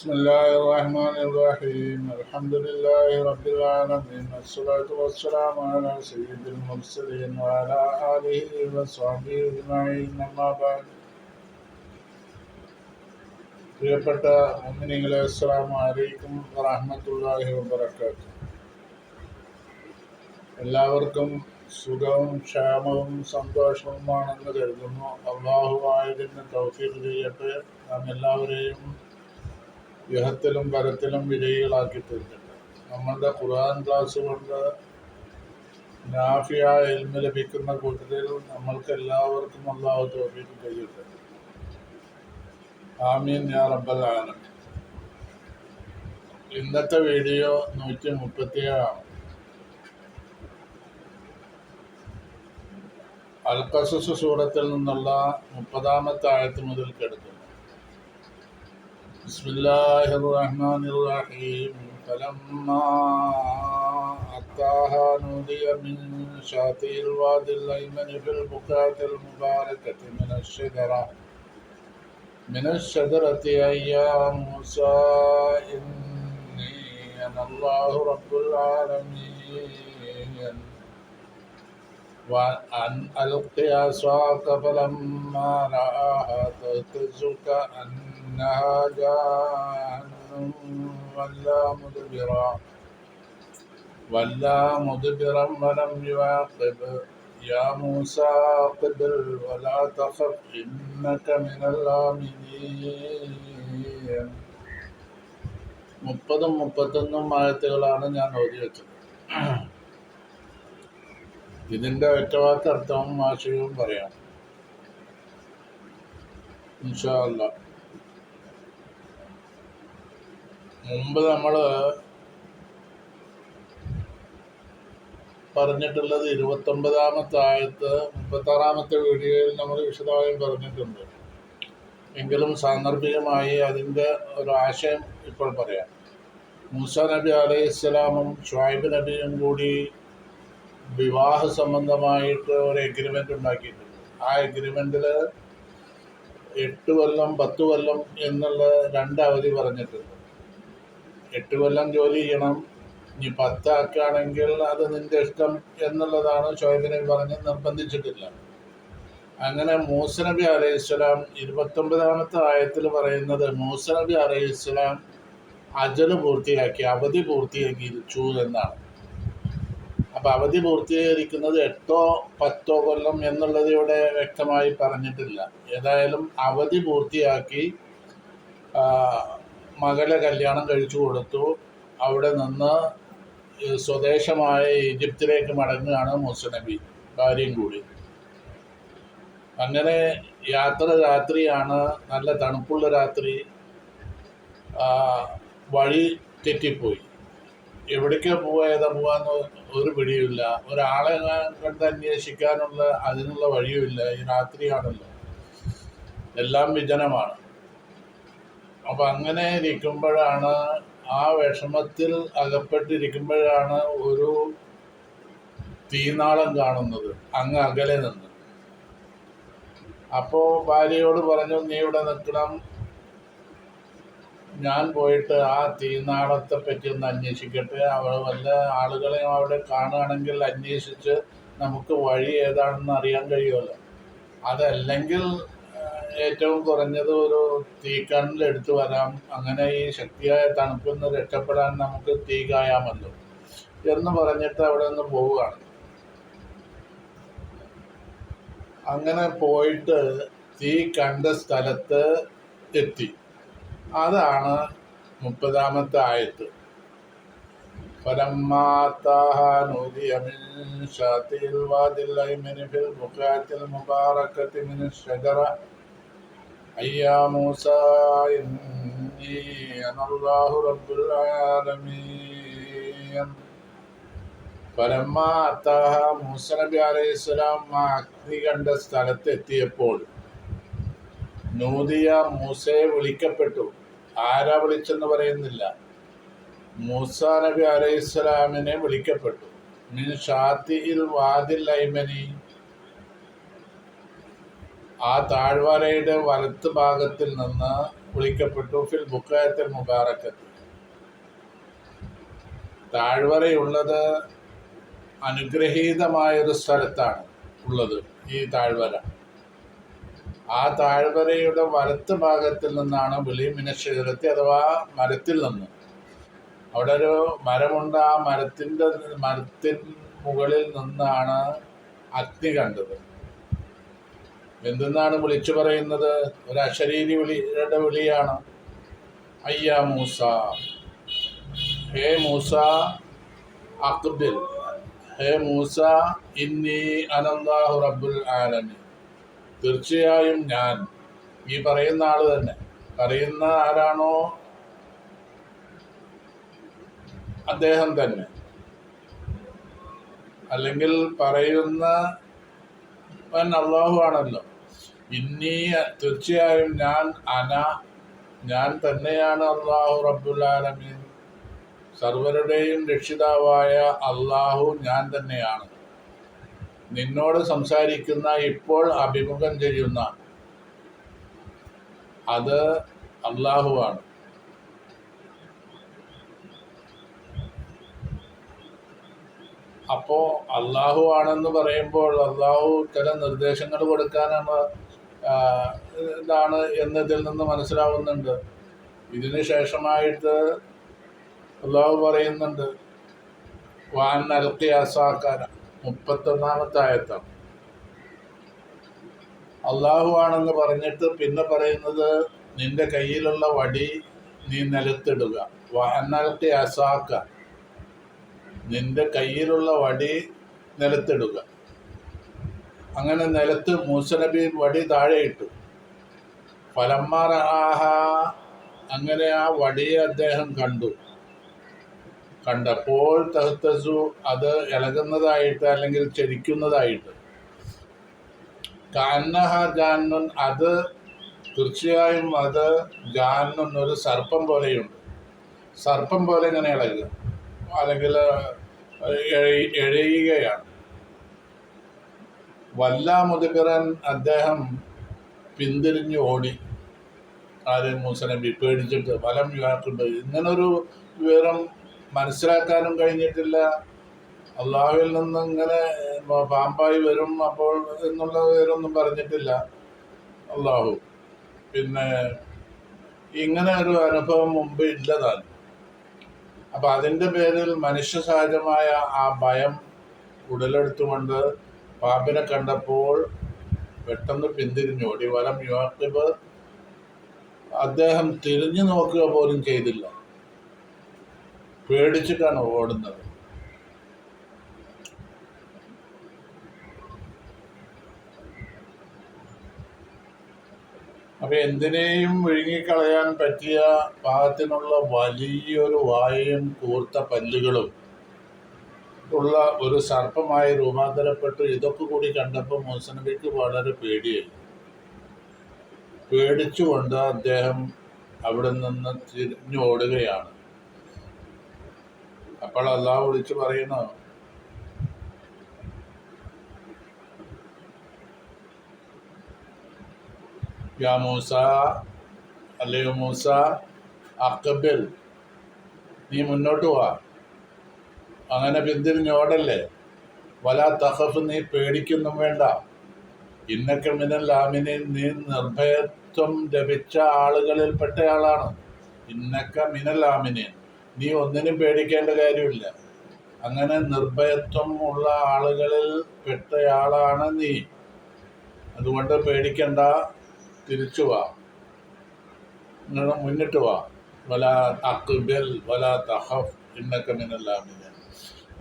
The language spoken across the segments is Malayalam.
بسم الله الرحمن الرحيم الحمد لله رب العالمين الصلاة والسلام على سيد المرسلين وعلى آله وصحبه أجمعين أما بعد പ്രിയപ്പെട്ട മുഅ്മിനീങ്ങളെ അസ്സലാമു അലൈക്കും വറഹ്മത്തുള്ളാഹി വബറകാതുഹു എല്ലാവർക്കും സുഖവും ക്ഷേമവും സന്തോഷവുമാണെന്ന് കരുതുന്നു അള്ളാഹു ആയതിന് തൗഫീഖ് ചെയ്യട്ടെ നാം എല്ലാവരെയും യുഹത്തിലും പരത്തിലും വിജയികളാക്കി തീർക്കട്ടെ. നമ്മളുടെ ഖുർആൻ ക്ലാസ് കൊണ്ട് നാഫിയ എൽമ ലഭിക്കുന്ന കൂട്ടത്തിൽ നമ്മൾക്ക് എല്ലാവർക്കും അള്ളാഹു തൗഫീഖ് കഴിയട്ടെ ആമീൻ യാ റബ്ബൽ ആലമീൻ. ഇന്നത്തെ വീഡിയോ നൂറ്റി മുപ്പത്തിയേഴാണ് അൽക്കസസ് സൂറത്തിൽ നിന്നുള്ള മുപ്പതാമത്തെ ആയത്ത് മുതൽ കെടുക്കുന്നു بسم الله الرحمن الرحيم. فلما أتاها نودي من شاطئ الوادي الأيمن في البقعة المباركة من الشجرة. من الشجرة أي يا موسى إني أنا الله رب العالمين. وأن ألقي عصاك فلما رآها تهتز كأنها جان ولا مدبرا ولا مدبرا ولم يعقب يا موسى قبل ولا تخف إنك من الآمنين മുപ്പതും മുപ്പത്തൊന്നും ആയത്തുകളാണ് ഞാൻ ഓതി വെച്ചത് ഇതിൻ്റെ ഒറ്റവാക്ക് അർത്ഥവും ആശയവും പറയാം ഇൻഷാ അല്ലാ മുമ്പ് നമ്മൾ പറഞ്ഞിട്ടുള്ളത് ഇരുപത്തൊമ്പതാമത്തെ ആയത്ത് മുപ്പത്താറാമത്തെ വീഡിയോയിൽ നമ്മൾ വിശദമായും പറഞ്ഞിട്ടുണ്ട്. എങ്കിലും സാന്ദർഭികമായി അതിന്റെ ഒരു ആശയം ഇപ്പോൾ പറയാം. മൂസ നബി അലൈഹി സ്വലാമും ഷുഹൈബ് നബിയും കൂടി വിവാഹ സംബന്ധമായിട്ട് ഒരു എഗ്രിമെന്റ് ഉണ്ടാക്കിയിട്ടുണ്ട്. ആ എഗ്രിമെന്റിൽ എട്ട് കൊല്ലം പത്ത് കൊല്ലം എന്നുള്ള രണ്ട് അവധി പറഞ്ഞിട്ടുണ്ട്. എട്ട് കൊല്ലം ജോലി ചെയ്യണം. ഇനി പത്താക്കുകയാണെങ്കിൽ അത് നിന്റെ ഇഷ്ടം എന്നുള്ളതാണ് ഷോയബിനെ പറഞ്ഞ് നിർബന്ധിച്ചിട്ടില്ല. അങ്ങനെ മൂസ നബി അലൈഹിസ്സലാം ഇരുപത്തൊമ്പതാമത്തെ ആയത്തിൽ പറയുന്നത് മൂസ നബി അലൈഹിസ്സലാം അജൽ പൂർത്തിയാക്കി അവധി പൂർത്തിയാക്കിയിരിച്ചു എന്നാണ്. അപ്പോൾ അവധി പൂർത്തീകരിക്കുന്നത് എട്ടോ പത്തോ കൊല്ലം എന്നുള്ളത് ഇവിടെ വ്യക്തമായി പറഞ്ഞിട്ടില്ല. ഏതായാലും അവധി പൂർത്തിയാക്കി മകളെ കല്യാണം കഴിച്ചു കൊടുത്തു. അവിടെ നിന്ന് സ്വദേശമായ ഈജിപ്തിലേക്ക് മടങ്ങുകയാണ് മുസനബി ഭാര്യയും കൂടി. അങ്ങനെ യാത്ര രാത്രിയാണ് നല്ല തണുപ്പുള്ള രാത്രി. വഴി തെറ്റിപ്പോയി. എവിടേക്കാ പോവാ ഏതാ പോവാന്ന് ഒരു പിടിയുമില്ല. ഒരാളെ കണ്ട് അന്വേഷിക്കാനുള്ള അതിനുള്ള വഴിയുമില്ല. ഈ രാത്രിയാണല്ലോ. എല്ലാം വിജനമാണ്. അപ്പൊ അങ്ങനെ ഇരിക്കുമ്പോഴാണ് ആ വിഷമത്തിൽ അകപ്പെട്ടിരിക്കുമ്പോഴാണ് ഒരു തീനാളം കാണുന്നത് അങ്ങ് അകലെ നിന്ന്. അപ്പോൾ ഭാര്യയോട് പറഞ്ഞു നീ ഇവിടെ നിൽക്കണം. ഞാൻ പോയിട്ട് ആ തീനാളത്തെ പറ്റി ഒന്ന് അന്വേഷിക്കട്ടെ. അവിടെ വല്ല ആളുകളെയും അവിടെ കാണുകയാണെങ്കിൽ അന്വേഷിച്ച് നമുക്ക് വഴി ഏതാണെന്ന് അറിയാൻ കഴിയുമല്ലോ. അതല്ലെങ്കിൽ ഏറ്റവും കുറഞ്ഞത് ഒരു തീക്കണ്ണിൽ എടുത്തു വരാം അങ്ങനെ ഈ ശക്തിയായ തണുപ്പിൽ നിന്ന് രക്ഷപ്പെടാൻ നമുക്ക് തീ കായാമല്ലോ എന്ന് പറഞ്ഞിട്ട് അവിടെ നിന്ന് പോവുകയാണ് അങ്ങനെ പോയിട്ട് തീ കണ്ട സ്ഥലത്ത് എത്തി അതാണ് മുപ്പതാമത്തെ ആയത്ത് فلما أتاها نودي من شاطئ الوادي الأيمن في البقعة المباركة من الشجرة أي يا موسى إني أنا الله رب العالمين فلما أتاها മൂസ നബി അലൈഹി സ്വലാം ആ അഗ്നി കണ്ട സ്ഥലത്ത് എത്തിയപ്പോൾ നൂതിയ മൂസയെ വിളിക്കപ്പെട്ടു ആരാ വിളിച്ചെന്ന് പറയുന്നില്ല മൂസ നബി അലൈഹിസ്സലാമിനെ വിളിക്കപ്പെട്ടു മിൻ ഷാത്തിയിൽ വാദിൽ ഐമനി ആ താഴ്വരയുടെ വലത്ത് ഭാഗത്തിൽ നിന്ന് വിളിക്കപ്പെട്ടു. ഫിൽ ബുക്കായത്തിൽ മുബാറക്കത്ത് താഴ്വരയുള്ളത് അനുഗ്രഹീതമായൊരു സ്ഥലത്താണ് ഉള്ളത് ഈ താഴ്വര. ആ താഴ്വരയുടെ വലത്ത് ഭാഗത്തിൽ നിന്നാണ് വിളി മിനശീലത്തി അഥവാ മരത്തിൽ നിന്ന്. അവിടെ ഒരു മരമുണ്ട്. ആ മരത്തിന്റെ മരത്തിൻ മുകളിൽ നിന്നാണ് അഗ്നി കണ്ടത്. എന്തെന്നാണ് വിളിച്ചു പറയുന്നത്? ഒരു അശരീരി വിളിയുടെ വിളിയാണ്. അയ്യ മൂസ. ഹേ മൂസ അക്ബിൽ. ഹേ മൂസ ഇന്നി അനന്താഹു റബ്ബുൽ ആലമി തീർച്ചയായും ഞാൻ. ഈ പറയുന്ന ആൾ തന്നെ. പറയുന്ന ആരാണോ? അദ്ദേഹം തന്നെ. അല്ലെങ്കിൽ പറയുന്ന അള്ളാഹു ആണല്ലോ. ഇന്നീ തീർച്ചയായും ഞാൻ അന ഞാൻ തന്നെയാണ് അള്ളാഹു റബ്ബുൽ ആലമീൻ. സർവരുടെയും രക്ഷിതാവായ അള്ളാഹു ഞാൻ തന്നെയാണ്. നിന്നോട് സംസാരിക്കുന്ന ഇപ്പോൾ അഭിമുഖം ചെയ്യുന്ന അത് അള്ളാഹുവാണ് അപ്പോൾ അള്ളാഹു ആണെന്ന് പറയുമ്പോൾ അള്ളാഹു ചില നിർദ്ദേശങ്ങൾ കൊടുക്കാനാണ് ഇതാണ് എന്നതിൽ നിന്ന് മനസ്സിലാവുന്നുണ്ട്. ഇതിന് ശേഷമായിട്ട് അള്ളാഹു പറയുന്നുണ്ട് വാൻ അൽക്കി അസാക്കാന മുപ്പത്തൊന്നാമത്തെ ആയത്താണ്. അള്ളാഹു ആണെന്ന് പറഞ്ഞിട്ട് പിന്നെ പറയുന്നത് നിന്റെ കയ്യിലുള്ള വടി നീ നിലത്തിടുക. വാനൽക്കി അസാക്ക നിന്റെ കയ്യിലുള്ള വടി നിലത്തിടുക. അങ്ങനെ നിലത്ത് മൂസനബി വടി താഴെ ഇട്ടു ഫലന്മാർ ആഹ അങ്ങനെ ആ വടിയെ അദ്ദേഹം കണ്ടു. കണ്ടപ്പോൾ തഹത്തസു അത് ഇളകുന്നതായിട്ട് അല്ലെങ്കിൽ ചരിക്കുന്നതായിട്ട്. കാന്നഹ ജാനുൻ അത് തീർച്ചയായും അത് ജാനുൻ ഒരു സർപ്പം പോലെയുണ്ട്. സർപ്പം പോലെ ഇങ്ങനെ ഇളകുക. അല്ലെങ്കിൽ എഴ- എഴയുകയാണ്. വല്ലാമുതുകിറൻ അദ്ദേഹം പിന്തിരിഞ്ഞു ഓടി. ആര് മൂസനബി പേടിച്ചിട്ട് ഫലം യുവാക്കുണ്ട് ഇങ്ങനൊരു വിവരം മനസ്സിലാക്കാനും കഴിഞ്ഞിട്ടില്ല. അള്ളാഹുവിൽ നിന്ന് ഇങ്ങനെ പാമ്പായി വരും അപ്പോൾ എന്നുള്ള വിവരമൊന്നും പറഞ്ഞിട്ടില്ല അള്ളാഹു. പിന്നെ ഇങ്ങനെ ഒരു അനുഭവം മുമ്പ് ഇല്ലതാണ്. അപ്പൊ അതിന്റെ പേരിൽ മനുഷ്യ സഹജമായ ആ ഭയം ഉടലെടുത്തുകൊണ്ട് പാമ്പിനെ കണ്ടപ്പോൾ പെട്ടെന്ന് പിന്തിരിഞ്ഞോടി വലം യുവാക്കിബ് അദ്ദേഹം തിരിഞ്ഞു നോക്കുക പോലും ചെയ്തില്ല. പേടിച്ചിട്ടാണ് ഓടുന്നത്. അപ്പൊ എന്തിനേയും വിഴുങ്ങിക്കളയാൻ പറ്റിയ പാകത്തിനുള്ള വലിയൊരു വായയും കൂർത്ത പല്ലുകളും ഉള്ള ഒരു സർപ്പമായി രൂപാന്തരപ്പെട്ടു. ഇതൊക്കെ കൂടി കണ്ടപ്പോൾ മോസനബിക്ക് വളരെ പേടിയായി. പേടിച്ചുകൊണ്ട് അദ്ദേഹം അവിടെ നിന്ന് തിരിഞ്ഞു ഓടുകയാണ്. അപ്പോൾ അള്ളാഹ് വിളിച്ചു പറയുന്നു യാ മൂസ അല്ലയോ മൂസ അക്കബിൽ നീ മുന്നോട്ട് വാ. അങ്ങനെ പിന്തിരിഞ്ഞോടല്ലേ വല തഹഫ് നീ പേടിക്കൊന്നും വേണ്ട. ഇന്നൊക്കെ മിനൽ ലാമിനിൽ നീ നിർഭയത്വം ലഭിച്ച ആളുകളിൽ പെട്ടയാളാണ്. ഇന്നക്ക മിനൽ ലാമിനിൻ നീ ഒന്നിനും പേടിക്കേണ്ട കാര്യമില്ല. അങ്ങനെ നിർഭയത്വം ഉള്ള ആളുകളിൽ പെട്ടയാളാണ് നീ. അതുകൊണ്ട് പേടിക്കണ്ട തിരിച്ചു വാ. മുന്നിട്ട് വാ. വല അക്ബൽ വല തഹഫ് ഇന്നക്ക മിനൽ ലാമിനിൻ.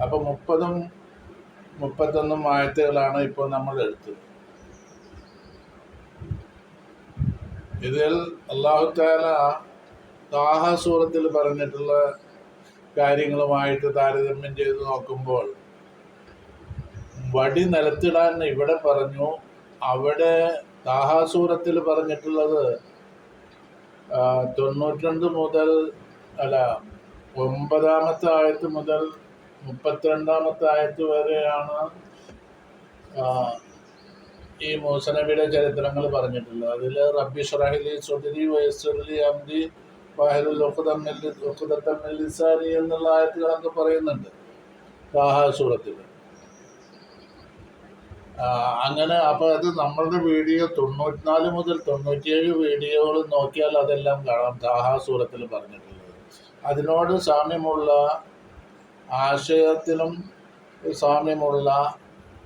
അപ്പൊ മുപ്പതും മുപ്പത്തൊന്നും ആയത്തുകളാണ് ഇപ്പോൾ നമ്മൾ എടുത്തത്. ഇതിൽ അള്ളാഹുത്താല താഹ സൂറത്തിൽ പറഞ്ഞിട്ടുള്ള കാര്യങ്ങളുമായിട്ട് താരതമ്യം ചെയ്ത് നോക്കുമ്പോൾ വടി നിലത്തിടാൻ ഇവിടെ പറഞ്ഞു. അവിടെ താഹാസൂറത്തിൽ പറഞ്ഞിട്ടുള്ളത് തൊണ്ണൂറ്റി രണ്ട് മുതൽ അല്ല ഒമ്പതാമത്തെ ആയത്ത് മുതൽ മുപ്പത്തിരണ്ടാമത്തെ ആയത്ത് വരെയാണ് ഈ മൂസനബിയുടെ ചരിത്രങ്ങൾ പറഞ്ഞിട്ടുള്ളത്. അതിൽ റബ്ബി ഷറഹലി സുദരി വയസ്സുലി അംദി വാഹലുൽ ലിസാനി എന്നുള്ള ആയത്തുകളൊക്കെ പറയുന്നുണ്ട് സൂറത്തിൽ. അങ്ങനെ അപ്പോൾ അത് നമ്മളുടെ വീഡിയോ തൊണ്ണൂറ്റിനാല് മുതൽ തൊണ്ണൂറ്റിയേഴ് വീഡിയോകൾ നോക്കിയാൽ അതെല്ലാം കാണാം സൂറത്തിൽ പറഞ്ഞിട്ടുള്ളത്. അതിനോട് സാമ്യമുള്ള ആശയത്തിലും സാമ്യമുള്ള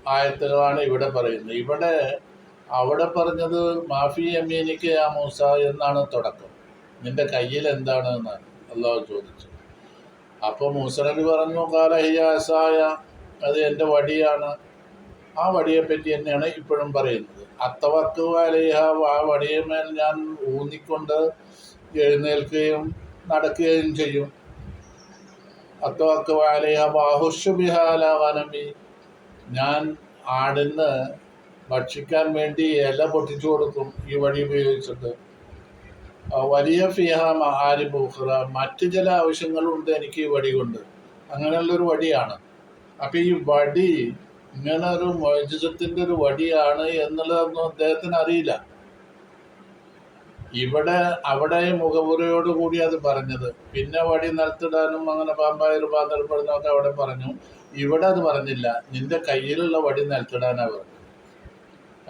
ആയത്തുകളാണ് ഇവിടെ പറയുന്നത്. ഇവിടെ അവിടെ പറഞ്ഞത് മാഫി അമീനിക്ക് ആ മൂസ എന്നാണ് തുടക്കം. നിന്റെ കയ്യിൽ എന്താണ് എന്നാണ് അള്ളാഹു ചോദിച്ചു. അപ്പോൾ മൂസനബി പറഞ്ഞു കാലഹിയാസായ അത് എന്റെ വടിയാണ്. ആ വടിയെപ്പറ്റി തന്നെയാണ് ഇപ്പോഴും പറയുന്നത്. അത്തവർക്ക് അലേഹ ആ വടിയമേൽ ഞാൻ ഊന്നിക്കൊണ്ട് എഴുന്നേൽക്കുകയും നടക്കുകയും ചെയ്യും. ഞാൻ ആടിന് ഭക്ഷിക്കാൻ വേണ്ടി ഇല പൊട്ടിച്ചു കൊടുക്കും ഈ വഴി ഉപയോഗിച്ചിട്ട്. വലിയ ഫിഹ മഹാരി ബുഹ്റ. മറ്റ് ചില ആവശ്യങ്ങളുണ്ട് എനിക്ക് ഈ വടി കൊണ്ട്. അങ്ങനെയുള്ളൊരു വടിയാണ്. അപ്പം ഈ വടി ഇങ്ങനെ ഒരു മൊയ്ജിസത്തിന്റെ ഒരു വടിയാണ് എന്നുള്ളതൊന്നും അദ്ദേഹത്തിന് അറിയില്ല. ഇവിടെ അവിടെ മുഖപുരയോട് കൂടി അത് പറഞ്ഞത്. പിന്നെ വടി നിലത്തിടാനും അങ്ങനെ പാമ്പായ രൂപാന്തരപ്പെടുന്നൊക്കെ അവിടെ പറഞ്ഞു. ഇവിടെ അത് പറഞ്ഞില്ല. നിന്റെ കയ്യിലുള്ള വടി നിലത്തിടാനാണ് പറഞ്ഞു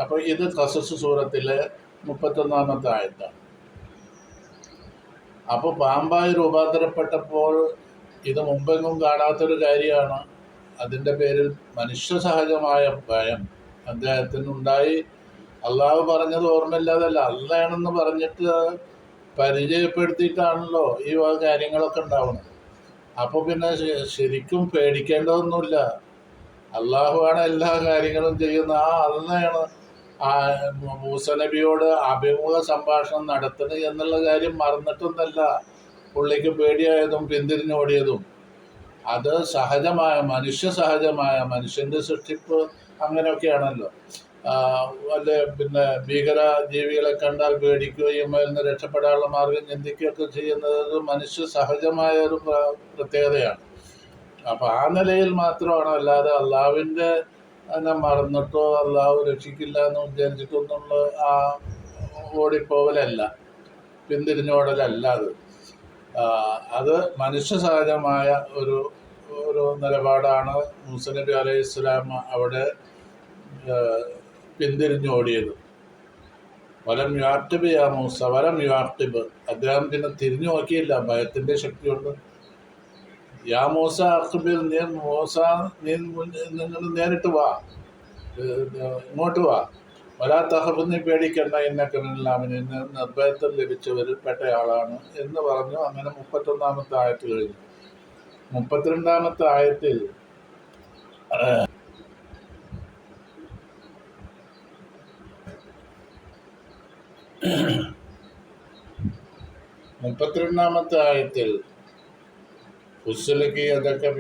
അപ്പോൾ ഇത് കസസ് സൂറത്തിലെ മുപ്പത്തൊന്നാമത്തെ ആയത്താണ് അപ്പോൾ പാമ്പായി രൂപാന്തരപ്പെട്ടപ്പോൾ ഇത് മുമ്പെങ്ങും കാണാത്തൊരു കാര്യമാണ്. അതിന്റെ പേരിൽ മനുഷ്യ സഹജമായ ഭയം അദ്ദേഹത്തിന് ഉണ്ടായി അള്ളാഹു പറഞ്ഞത് ഓർമ്മയില്ലാതല്ല. അള്ളയാണെന്ന് പറഞ്ഞിട്ട് പരിചയപ്പെടുത്തിയിട്ടാണല്ലോ ഈ വക കാര്യങ്ങളൊക്കെ ഉണ്ടാവുന്നത്. അപ്പോൾ പിന്നെ ശരിക്കും പേടിക്കേണ്ടതൊന്നുമില്ല. അള്ളാഹുവാണ് എല്ലാ കാര്യങ്ങളും ചെയ്യുന്ന ആ അള്ളയാണ് മൂസ നബിയോട് അഭിമുഖ സംഭാഷണം നടത്തുന്നത് എന്നുള്ള കാര്യം മറന്നിട്ടൊന്നല്ല. പുള്ളിക്ക് പേടിയായതും പിന്തിരിഞ്ഞോടിയതും അത് സഹജമായ മനുഷ്യ സഹജമായ മനുഷ്യന്റെ സൃഷ്ടിപ്പ് അങ്ങനെയൊക്കെയാണല്ലോ. വല്ല പിന്നെ ഭീകര ജീവികളെ കണ്ടാൽ പേടിക്കുകയും അതിൽ നിന്ന് രക്ഷപ്പെടാനുള്ള മാർഗം ചിന്തിക്കുകയൊക്കെ ചെയ്യുന്നത് മനുഷ്യ സഹജമായ ഒരു പ്രത്യേകതയാണ്. അപ്പോൾ ആ നിലയിൽ മാത്രമാണ് അല്ലാതെ അള്ളാവിന്റെ എന്നെ മറന്നിട്ടോ അള്ളാഹു രക്ഷിക്കില്ല എന്ന് വിചാരിച്ചിട്ടൊന്നുള്ള ആ ഓടിപ്പോവലല്ല പിന്തിരിഞ്ഞോടലല്ല അത്. അത് മനുഷ്യ സഹജമായ ഒരു ഒരു നിലപാടാണ് മുസനബി അലൈഹി ഇസ്ലാം അവിടെ പിന്തിരിഞ്ഞോടിയത്. വലം യുവാക്ടിബ് യാ മൂസ അദ്ദേഹം പിന്നെ തിരിഞ്ഞു നോക്കിയില്ല ഭയത്തിന്റെ ശക്തിയുണ്ട്. യാ മൂസ അക്ബിൽ നീ മൂസ നീ നിങ്ങൾ നേരിട്ട് വാ. ഇങ്ങോട്ട് വാ. വലാ തഹബ് നീ പേടിക്കണ്ട എന്നൊക്കെ എന്നെ നിർഭയത്വം ലഭിച്ചവരിൽ പെട്ടയാളാണ് എന്ന് പറഞ്ഞു അങ്ങനെ മുപ്പത്തൊന്നാമത്തെ ആയത്ത് കഴിഞ്ഞു. മുപ്പത്തിരണ്ടാമത്തെ ആയത്തിൽ മുപ്പത്തിരണ്ടാമത്തെ ആയത്തിൽ ഉസ്ലക്ക് അതൊക്കെ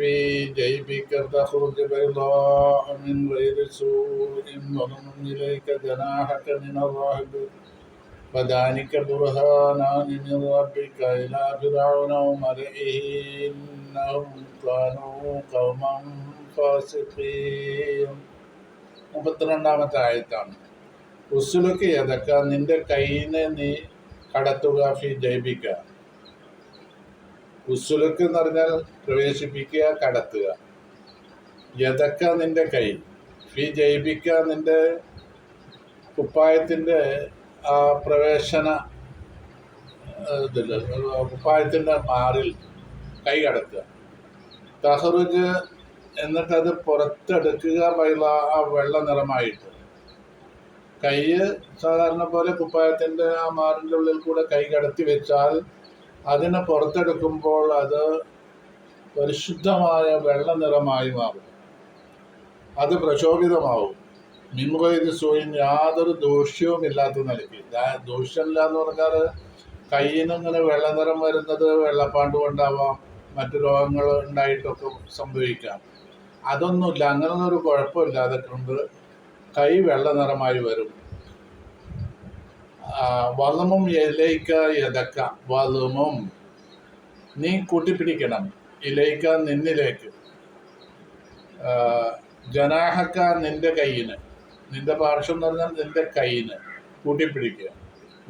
ജയിപ്പിക്ക തഹ്റുജ് ബൈളാഅ മിൻ ഗൈരി സൂഇൻ വദും ഇലൈക ജനാഹക മിൻ الرهب فذلك برهانان من ربك إلى فرعون وملئه إنهم كانوا قوما فاسقين മുപ്പത്തിരണ്ടാമത്തെ ആയത്താണ് ഉസുലക്ക് യതക്ക നിന്റെ കൈനെ നീ കടത്തുക ഫി ജൈബിക്ക ഉസുലുക്ക് എന്ന് പറഞ്ഞാൽ പ്രവേശിപ്പിക്കുക കടത്തുക. യതക്ക നിന്റെ കൈ? ഫി ജൈബിക്ക നിന്റെ കുപ്പായത്തിന്റെ ആ പ്രവേശന ഇതില്ല കുപ്പായത്തിന്റെ മാറിൽ കൈ കടത്തുക. തഹറുജ് എന്നിട്ടത് പുറത്തെടുക്കുക പൈല ആ വെള്ള നിറമായിട്ട്. കൈ സാധാരണ പോലെ കുപ്പായത്തിന്റെ ആ മാറിന്റെ ഉള്ളിൽ കൂടെ കൈ കടത്തി വെച്ചാൽ അതിനെ പുറത്തെടുക്കുമ്പോൾ അത് പരിശുദ്ധമായ വെള്ള നിറമായി മാറും. അത് പ്രശോഭിതമാവും. മിൻവൈദ് സൂയിൻ യാതൊരു ദൂഷ്യവും ഇല്ലാത്ത നിലയ്ക്ക്. ദൂഷ്യമില്ല എന്ന് പറഞ്ഞാൽ കയ്യിന് ഇങ്ങനെ വെള്ള നിറം വരുന്നത് വെള്ളപ്പാണ്ട് കൊണ്ടാവാം മറ്റു രോഗങ്ങൾ ഉണ്ടായിട്ടൊക്കെ സംഭവിക്കാം. അതൊന്നുമില്ല. അങ്ങനെ ഒരു കുഴപ്പമില്ലാതെ കൊണ്ട് കൈ വെള്ള നിറമായി വരും വളമും ഇലയിക്ക എതക്ക വളമും നീ കൂട്ടിപ്പിടിക്കണം ഇലയിക്ക നിന്നിലേക്ക്. ജനാഹക്ക നിന്റെ കയ്യിന് നിന്റെ പാർശ്വം എന്ന് പറഞ്ഞാൽ നിന്റെ കൈന് കൂട്ടിപ്പിടിക്കുക.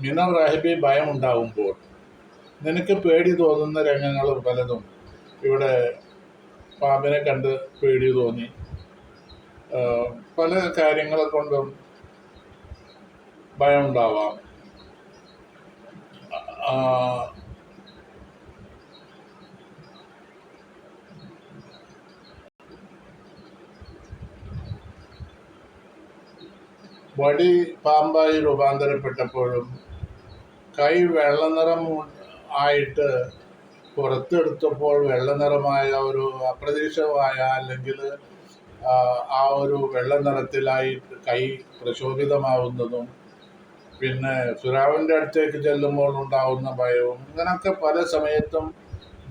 മിനർ റാഹിബി ഭയം ഉണ്ടാകുമ്പോൾ നിനക്ക് പേടി തോന്നുന്ന രംഗങ്ങൾ പലതും ഇവിടെ പാമ്പിനെ കണ്ട് പേടി തോന്നി. പല കാര്യങ്ങളെ കൊണ്ടും ഭയം ഉണ്ടാവാം വടി പാമ്പായി രൂപാന്തരപ്പെട്ടപ്പോഴും കൈ വെള്ളനിറം ആയിട്ട് പുറത്തെടുത്തപ്പോൾ വെള്ളനിറമായ ഒരു അപ്രതീക്ഷിതമായ അല്ലെങ്കിൽ ആ, ഒരു വെള്ള നിറത്തിലായി കൈ പ്രശോഭിതമാവുന്നതും പിന്നെ സുരാവിന്റെ അടുത്തേക്ക് ചെല്ലുമ്പോൾ ഉണ്ടാവുന്ന ഭയവും ഇങ്ങനൊക്കെ പല സമയത്തും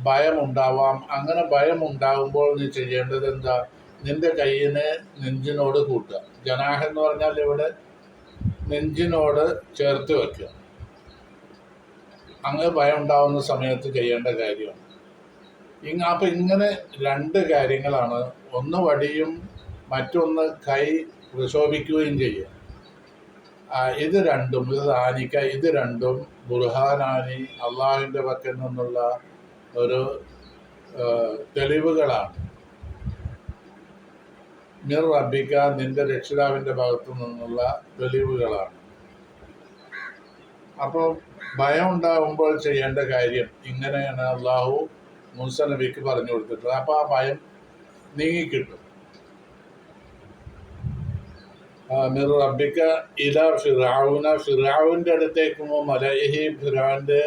ഭയം ഉണ്ടാവാം അങ്ങനെ ഭയം ഉണ്ടാകുമ്പോൾ നീ ചെയ്യേണ്ടത് എന്താ? നിന്റെ കയ്യിനെ നെഞ്ചിനോട് കൂട്ടുക. ജനാഹ എന്ന് പറഞ്ഞാൽ ഇവിടെ നെഞ്ചിനോട് ചേർത്ത് വെക്കുക. അങ്ങ് ഭയം ഉണ്ടാവുന്ന സമയത്ത് ചെയ്യേണ്ട കാര്യമാണ് അപ്പം ഇങ്ങനെ രണ്ട് കാര്യങ്ങളാണ് ഒന്ന് വടിയും മറ്റൊന്ന് കൈ പ്രശോഭിക്കുകയും ചെയ്യും ഇത് രണ്ടും ഇത് ആനിക്ക ഇത് രണ്ടും ബുർഹാനാനി അള്ളാഹുവിന്റെ പക്കൽ നിന്നുള്ള ഒരു തെളിവുകളാണ്. മിർ റബിക്ക നിന്റെ രക്ഷിതാവിന്റെ ഭാഗത്തു നിന്നുള്ള തെളിവുകളാണ്. അപ്പോൾ ഭയം ഉണ്ടാകുമ്പോൾ ചെയ്യേണ്ട കാര്യം ഇങ്ങനെയാണ് അള്ളാഹു മൂസ നബിക്ക് പറഞ്ഞു കൊടുത്തിട്ടുള്ളത്. അപ്പോൾ ആ ഭയം നീങ്ങിക്കിട്ടും. ആ, മിർ റബ്ബിക്ക ഇല ഫിറാവുന ഫിറാവിന്റെ അടുത്തേക്കും മലയഹി ഫിറാവിന്റെ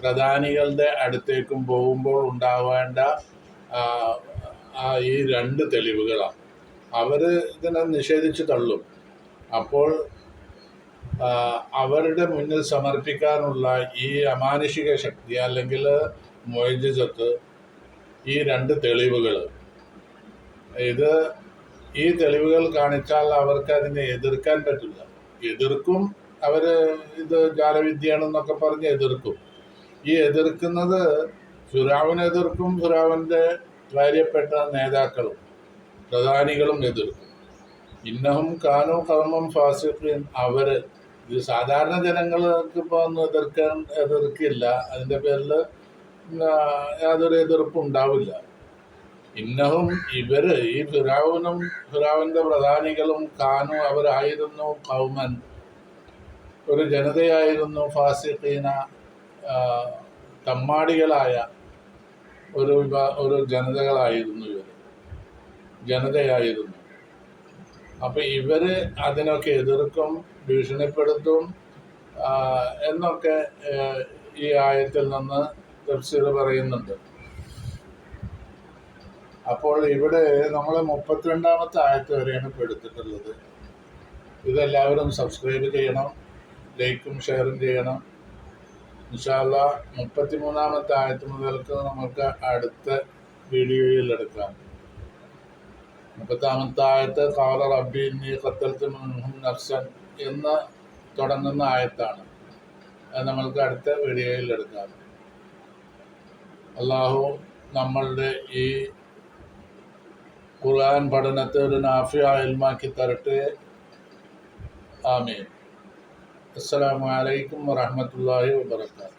പ്രധാനികളുടെ അടുത്തേക്കും പോകുമ്പോൾ ഉണ്ടാവേണ്ട ഈ രണ്ട് തെളിവുകളാണ്. അവർ ഇതിനെ നിഷേധിച്ച് തള്ളും. അപ്പോൾ അവരുടെ മുന്നിൽ സമർപ്പിക്കാനുള്ള ഈ അമാനുഷിക ശക്തി അല്ലെങ്കിൽ മൊയ്ജിസത്ത് ഈ രണ്ട് തെളിവുകൾ ഇത് ഈ തെളിവുകൾ കാണിച്ചാൽ അവർക്ക് അതിനെ എതിർക്കാൻ പറ്റില്ല. എതിർക്കും അവർ ഇത് ജാലവിദ്യയാണെന്നൊക്കെ പറഞ്ഞ് എതിർക്കും. ഈ എതിർക്കുന്നത് ഫിറാവിനെ എതിർക്കും ഫിറാവിന്റെ കാര്യപ്പെട്ട നേതാക്കളും പ്രധാനികളും എതിർക്കും. ഇന്നഹും കാനോ കർമ്മം ഫാസിഫിൻ അവർ ഇത് സാധാരണ ജനങ്ങൾക്ക് ഇപ്പോൾ ഒന്നും എതിർക്കാൻ എതിർക്കില്ല. അതിന്റെ പേരിൽ യാതൊരു എതിർപ്പും ഉണ്ടാവില്ല. ഇന്നഹും ഇവർ ഈ ഫിറാവുനും ഫിറാവിന്റെ പ്രധാനികളും കാനും അവരായിരുന്നു കൗമൻ ഒരു ജനതയായിരുന്നു ഫാസിഖീന തമ്മാടികളായ ഒരു വിഭാ ഒരു ജനതകളായിരുന്നു ഇവർ ജനതയായിരുന്നു. അപ്പൊ ഇവർ അതിനൊക്കെ എതിർക്കും ഭീഷണിപ്പെടുത്തും എന്നൊക്കെ ഈ ആയത്തിൽ നിന്ന് തഫ്സീർ പറയുന്നുണ്ട്. അപ്പോൾ ഇവിടെ നമ്മൾ മുപ്പത്തിരണ്ടാമത്തെ ആയത്ത് വരെയാണ് ഇപ്പോൾ എടുത്തിട്ടുള്ളത്. ഇതെല്ലാവരും സബ്സ്ക്രൈബ് ചെയ്യണം ലൈക്കും ഷെയറും ചെയ്യണം. ഇൻഷാല്ല മുപ്പത്തിമൂന്നാമത്തെ ആയത്ത് മുതൽക്ക് നമുക്ക് അടുത്ത വീഡിയോയിൽ എടുക്കാം. മുപ്പത്താമത്തെ ആയത്ത് കാല റബ്ബി ഖത്തൽത്ത് മിൻഹും നഫ്സൻ എന്ന് തുടങ്ങുന്ന ആയത്താണ്. അത് നമ്മൾക്ക് അടുത്ത വീഡിയോയിൽ എടുക്കാം. അള്ളാഹു നമ്മളുടെ ഈ ഖുർആൻ പഠനത്തെ ഒരു നാഫിയ ഇൽമാക്കി തരട്ടെ. ആമീൻ. അസ്സലാമു അലൈക്കും വറഹ്മത്തുള്ളാഹി വബറകാതുഹു.